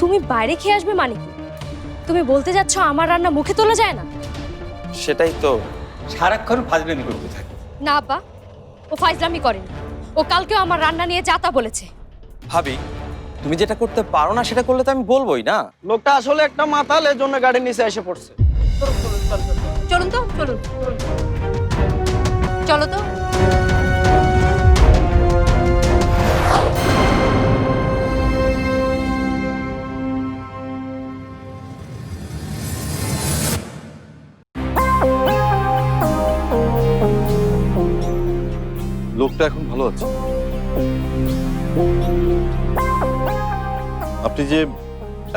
তুমি বাইরে খেয়ে আসবে মানে কি? তুমি বলতে যাচ্ছ আমার রান্না মুখে তোলা যায় না? সেটাই তো। সারাক্ষণ ফাজলামি করতে থাকে। না আব্বা ও ফাইজলামি করেনি ও কালকেও আমার রান্না নিয়ে যাতা বলেছে। ভাবি তুমি যেটা করতে পারো না সেটা করলে তো আমি বলবোই না? লোকটা আসলে একটা মাতাল এর জন্য গাড়ির নিচে এসে পড়ছে। চলুন তো চলুন। চলো তো। লোকটা এখন ভালো আছে? আপনি যে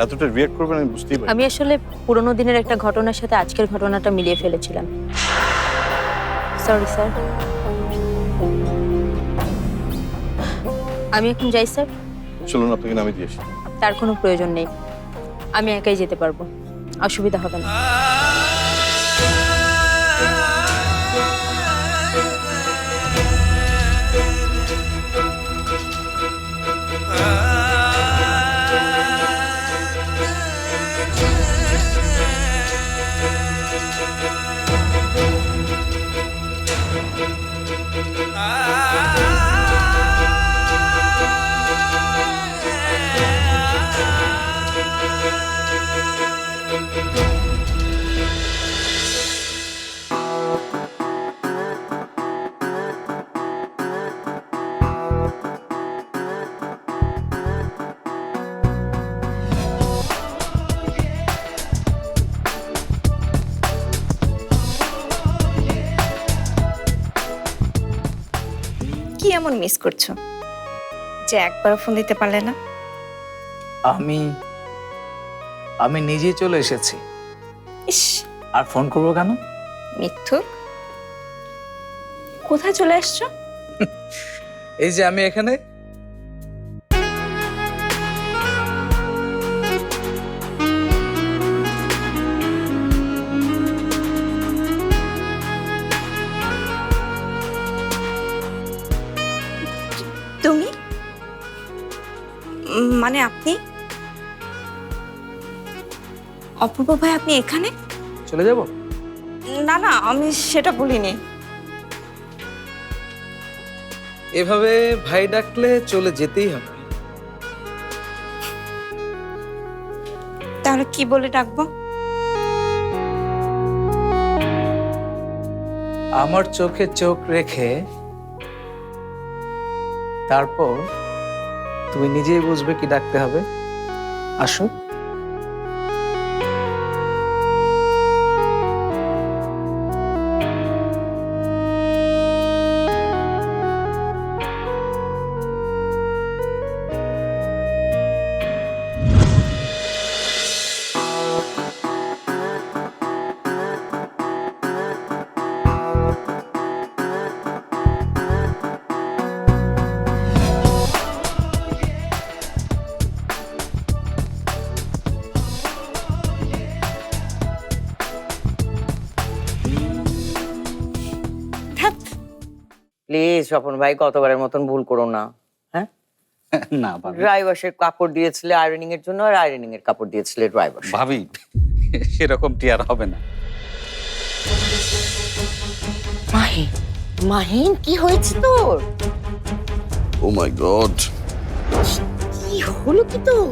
এতটা রিয়াক্ট করবেন আমি বুঝতেই পারি আমি আসলে পুরোনো দিনের একটা ঘটনার সাথে আজকের ঘটনাটা মিলিয়ে ফেলেছিলাম। সরি স্যার আমি এখন যাই স্যার চলুন আপনাকে নামিয়ে দিয়ে আসি। তার কোনো প্রয়োজন নেই। আমি একাই যেতে পারব। অসুবিধা হবে না। Ah. মিস করছ? যে একবারও ফোন দিতে পারলে না? আমি আমি নিজে চলে এসেছি। ইস! আর ফোন করব কেন? মিথ্যুক কোথায় চলে আসছো? এই যে আমি এখানে। অপূর্ব ভাই আপনি এখানে? চলে যাব? না না আমি সেটা বলিনি। এভাবে ভাই ডাকলে চলে যেতেই হবে। তাহলে কি বলে ডাকবো? আমার চোখে চোখ রেখে তারপর তুমি নিজেই বুঝবে কি ডাকতে হবে। আসো স্বপন ভাই কতবারের মতন ভুল করো না। হ্যাঁ? না ভাবি। ড্রাই ওয়াশের কাপড় দিয়েছিলে আয়রনিং এর জন্য আর আয়রনিং এর কাপড় দিয়েছিলে ড্রাই ওয়াশ ভাবি সেরকমটি আর হবে না। মাহিন মাহিন কি হয়েছে তোর? ও মাই গড কি হলো কি তোর?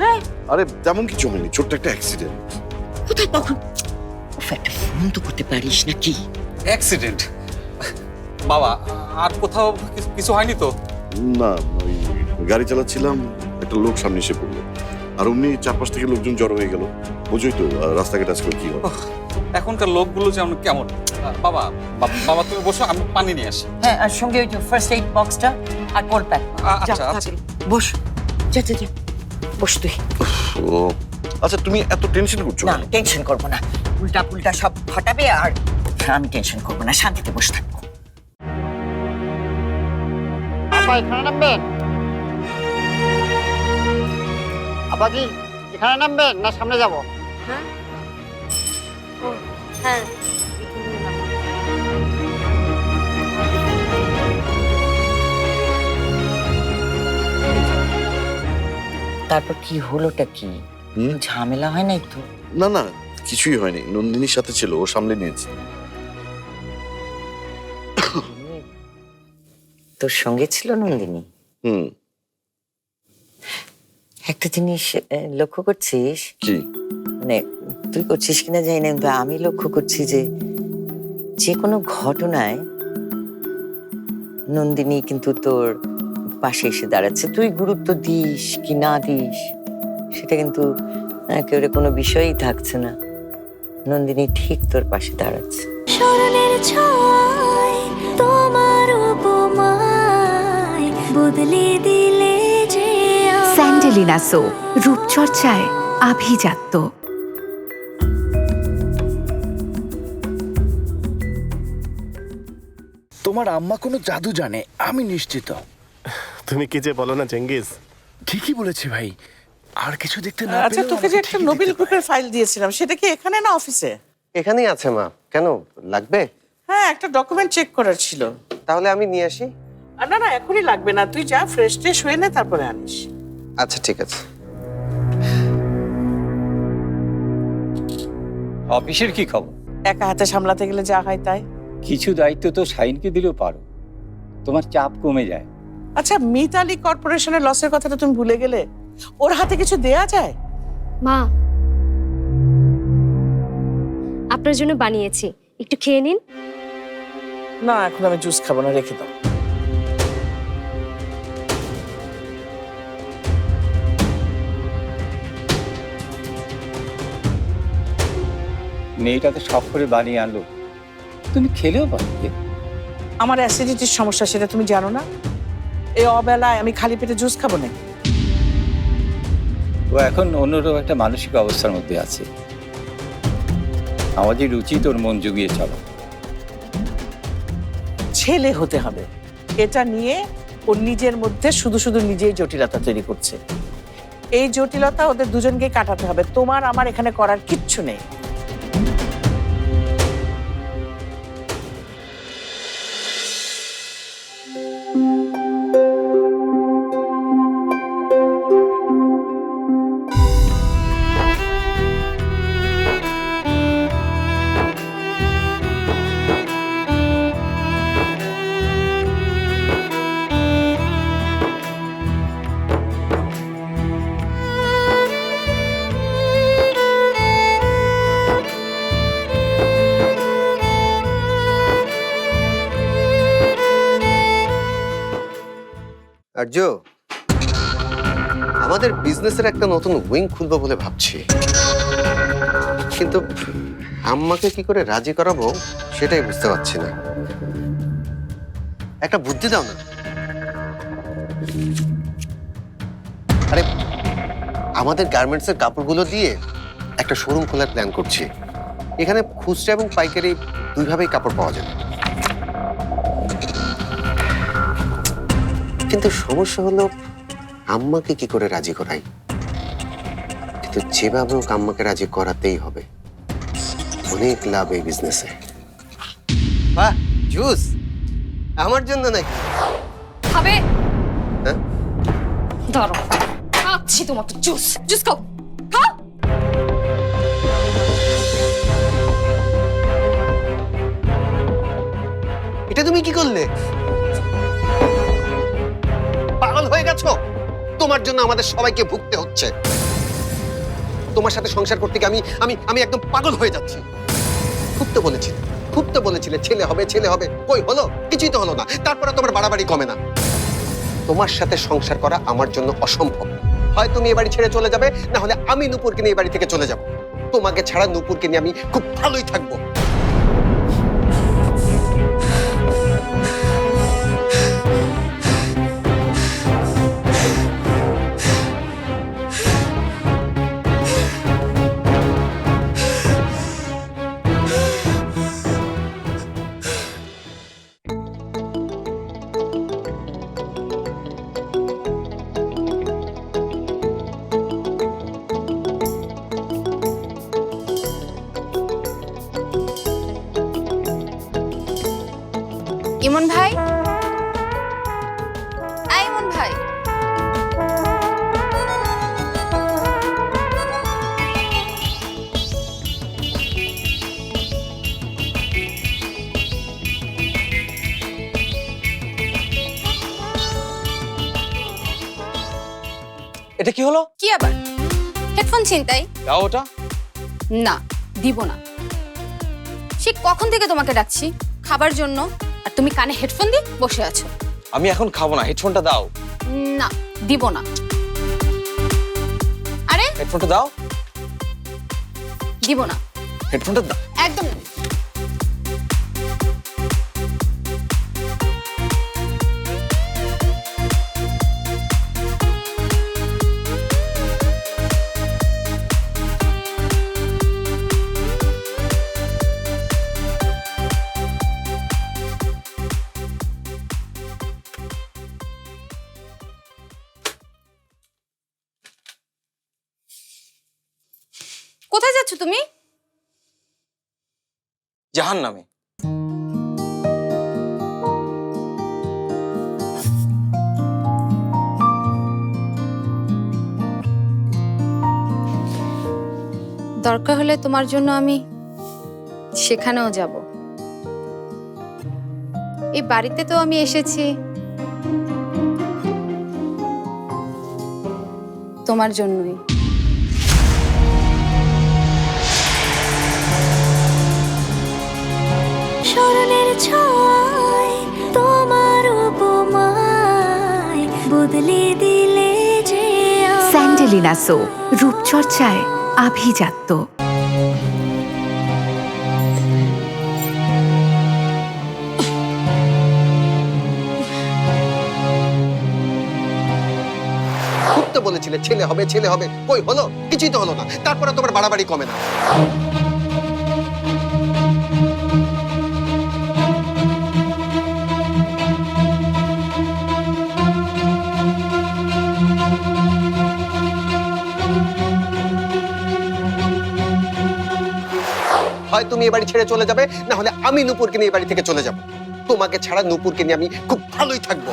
হ্যাঁ? আরে তেমন কিছু হয়নি ছোট্ট একটা অ্যাক্সিডেন্ট কোথায় তখন? উফ, একটা ফোন তো করতে পারিস নাকি? অ্যাক্সিডেন্ট বাবা আর কোথাও কিছু- কিছু হয়নি তো? না ওই গাড়ি চালাচ্ছিলাম একটা লোক সামনে এসে পড়ল। আর অমনি চারপাশ থেকে লোকজন জড়ো হয়ে গেল। বুঝোই তো রাস্তাঘাট আজকাল কি হয়। এখনকার লোকগুলো যেমন কেমন। আহ, বাবা বা- বাবা তুমি বসো আমি পানি নিয়ে আসি। হ্যাঁ আর সঙ্গে ওই যে ফার্স্ট এইড বক্সটা আর কোল্ড প্যাক আ- আচ্ছা আচ্ছা। বস। যা যা যা। বস তুই। ও আচ্ছা তুমি এত টেনশন করছ না কেন? টেনশন করব না। উল্টা পুল্টা সব ঘটাবে আর আমি টেনশন করব না। শান্তিতে বসে থাকব। এখানে নামবেন? আবার কি এখানে নামবেন না সামনে যাব? হ্যাঁ। হ্যাঁ। তারপর কি হলোটা কি? ঝামেলা হয় না একটু না না কিছুই হয়নি। নন্দিনীর সাথে ছিল ও সামলে নিয়েছে। তোর সঙ্গে ছিল নন্দিনী। হুম। একটা জিনিস লক্ষ্য করছিস? কি মানে তুই করছিস কিনা জানি না কিন্তু আমি লক্ষ্য করছি যে যে কোনো ঘটনায় নন্দিনী কিন্তু তোর পাশে এসে দাঁড়াচ্ছে। তুই গুরুত্ব দিস কি না দিস সেটা কিন্তু একেবারে কোনো বিষয়ই থাকছে না। নন্দিনী ঠিক তোর পাশে দাঁড়াচ্ছে। স্মরণের ছয় তোমার বদলে দিলে যে স্যান্ডেলিনা সো রূপচর্চায় আভিজাত্য। তোমার আম্মা কোনো জাদু জানে আমি নিশ্চিত। তুমি কি যে বলো না চেঙ্গিস ঠিকই বলেছি ভাই। আর কিছু দেখতে না আচ্ছা পেলেও তোকে যে আমাকে একটা ঠিকই নোবেল দেখতে গ্রুপের ফাইল দিয়েছিলাম সেটা কি এখানে না অফিসে এখানেই আছে মা। কেন লাগবে? হ্যাঁ একটা ডকুমেন্ট চেক করার ছিল। তাহলে আমি নিয়ে আসি। না না এখনই লাগবে না। তুই যা ফ্রেশ ট্রেশ হয়ে নে তারপরে আনিস। আচ্ছা ঠিক আছে। অফিসের কি খবর? একা হাতে সামলাতে গেলে যা হয় তাই। কিছু দায়িত্ব তো সাইনকে দিলেও পারো। তোমার চাপ কমে যায়। আচ্ছা মিতালি কর্পোরেশনের লসের কথাটা তুমি ভুলে গেলে? ওর হাতে কিছু দেয়া যায়? মা। আপনার জন্য বানিয়েছি। একটু খেয়ে নিন। না এখন আমি জুস খাব না রেখে দাও। মেয়েটা তো শখ করে বানিয়ে আনলো। তুমি খেলেও পারবে। আমার অ্যাসিডিটির সমস্যা সেটা তুমি জানো না? এই অবেলায় আমি খালি পেটে জুস খাব না ও এখন অন্যরকম একটা মানসিক অবস্থার মধ্যে আছে। আমাদের উচিত ওর মন জুগিয়ে চলো। ছেলে হতে হবে। এটা নিয়ে ওর নিজের মধ্যে শুধু শুধু নিজেই জটিলতা তৈরি করছে। এই জটিলতা ওদের দুজনকে কাটাতে হবে। তোমার আমার এখানে করার কিচ্ছু নেই। আর্য আমাদের বিজনেসের একটা নতুন উইং খুলবো বলে ভাবছি। কিন্তু আম্মাকে কি করে রাজি করাবো সেটাই বুঝতে পারছি না। একটা বুদ্ধি দাও না। আরে, আমাদের গার্মেন্টসের কাপড়গুলো দিয়ে একটা শোরুম খোলার প্ল্যান করছি। এখানে খুচরা এবং পাইকারি দুইভাবেই কাপড় পাওয়া যাবে। কিন্তু সমস্যা হলো আম্মাকে কি করে রাজি করাই? কিন্তু যেভাবে হোক আম্মাকে রাজি করাতেই হবে। অনেক লাভ এই বিজনেসে বাহ জুস আমার জন্য নাকি? খাবে হ্যাঁ? ধরো খাচ্ছি তোমার তো জুস জুস খাও খাও! এটা তুমি কি করলে? তোমার জন্য আমাদের সবাইকে ভুগতে হচ্ছে। তোমার সাথে সংসার করতে গিয়ে আমি আমি আমি একদম পাগল হয়ে যাচ্ছি। খুব তো বলেছিলে, খুব তো বলেছিলে, ছেলে হবে ছেলে হবে, কই হলো? কিছুই তো হলো না। তারপরে তোমার বাড়াবাড়ি কমে না। তোমার সাথে সংসার করা আমার জন্য অসম্ভব। হয় তুমি এ বাড়ি ছেড়ে চলে যাবে, না হলে আমি নূপুরকে নিয়ে বাড়ি থেকে চলে যাব। তোমাকে ছাড়া নূপুরকে নিয়ে আমি খুব ভালোই থাকব। হেডফোন ছিনতাই? দাও ওটা। না দিব না। সে কখন থেকে তোমাকে ডাকছি? খাবার জন্য? আর তুমি কানে হেডফোন দিয়ে বসে আছো? আমি এখন খাব না হেডফোনটা দাও। না দিব না। আরে? হেডফোনটা দাও। দিব না। হেডফোনটা দাও একদম না। কোথায় যাচ্ছ তুমি? জাহান নামে দরকার হলে তোমার জন্য আমি সেখানেও যাব। এই বাড়িতে তো আমি এসেছি। তোমার জন্যই। স্মরণের ছয় তোমার উপমায় বদলে দিলে যে স্যান্ডেলিনা সো রূপচর্চায় আভিজাত্য। বলেছিলে ছেলে হবে ছেলে হবে। কই হলো? কিছুই তো হলো না। তারপরে তোমার বাড়াবাড়ি কমে না। হয় তুমি এ বাড়ি ছেড়ে চলে যাবে, না হলে আমি নূপুরকে নিয়ে বাড়ি থেকে চলে যাব। তোমাকে ছাড়া নূপুরকে নিয়ে আমি খুব ভালোই থাকব।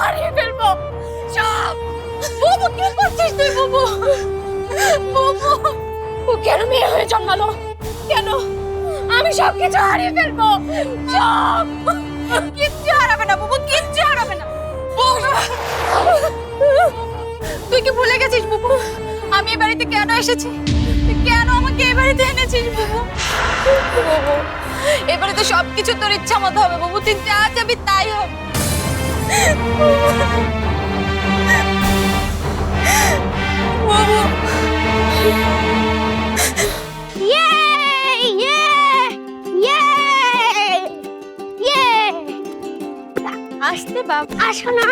হারিয়ে ফেলব। সব। বাবু, কি করছিস তুই, বাবু? বাবু, ও কেন মেয়ে হয়ে জন্মালো? কেন? আমি সব কিছু হারিয়ে ফেলব। সব। কিচ্ছু হারাবে না, বুবু, কিচ্ছু হারাবে না। তুই কি ভুলে গেছিস, বুবু? আমি এই বাড়িতে কেন এসেছি? কেন আমাকে এই বাড়িতে এনেছিস, বুবু? এবারে তো সবকিছু তোর ইচ্ছা মতো হবে, বুবু। তুই যা যাবি তাই হবে। আসতে বাবা আসো না।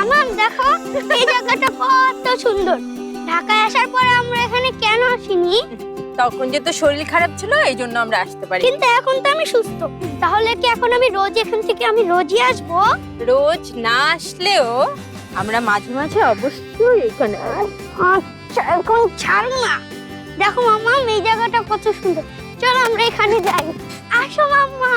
আমার দেখো এই জায়গাটা কত সুন্দর। ঢাকায় আসার পরে আমরা এখানে কেন আসিনি? তখন যেহেতু তো শরীর খারাপ ছিল এই জন্য আমরা আসতে পারি কিন্তু এখন তো আমি সুস্থ। তাহলে কি এখন আমি রোজ এখান থেকে আমি রোজই আসব? রোজ না আসলেও আমরা মাঝে মাঝে অবশ্যই এখানে আচ্ছা এখন ছাড় না। দেখো মামা এই জায়গাটা কত সুন্দর। চলো আমরা এখানে যাই। আসো মাম্মা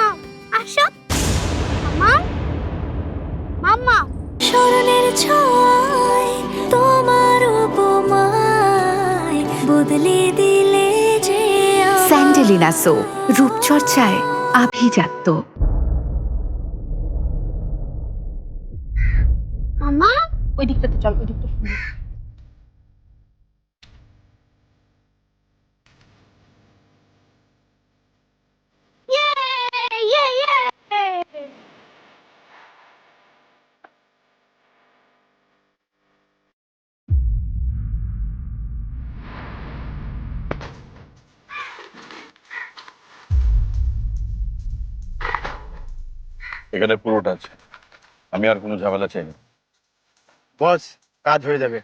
স্যান্ডেলিনা সো রূপচর্চায় আভিজাত্য। মামা ওই দিকটাতে চল ওই দিকটা এখানে পুরোটা আছে। আমি আর কোনো ঝামেলা চাই না বস কাজ হয়ে যাবে।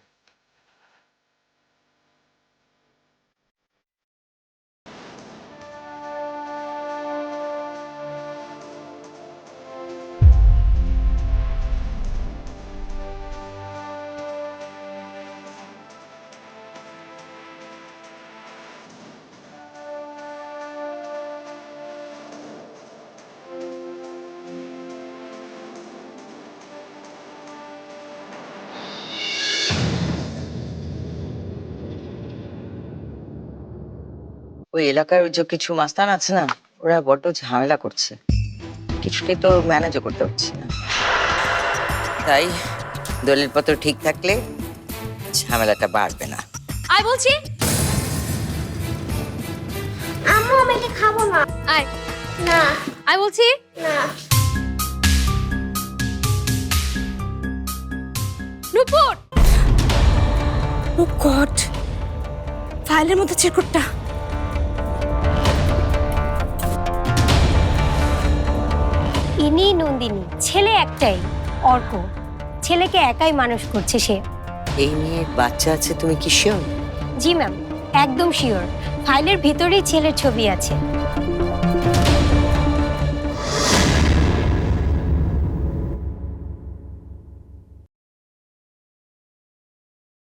ওই এলাকার যে কিছু মাস্তান আছে না ওরা বড্ড ঝামেলা করছে। কিছুটাই তো ম্যানেজও করতে পারছি না। তাই দলিল পত্র ঠিক থাকলে ঝামেলাটা বাড়বে না। আয় বলছি। আম্মু আমি এটা খাব না। আয়। না। আয় বলছি। না। নুপুর ও গড ফাইলের মধ্যে চিরকুটটা ইনি নন্দিনী ছেলে একটাই অর্ক। ছেলেকে একাই মানুষ করছে সে। এই নিয়ে বাচ্চা আছে তুমি কি শিওর জি ম্যাম একদম শিওর ফাইলের ভিতরেই ছেলের ছবি আছে।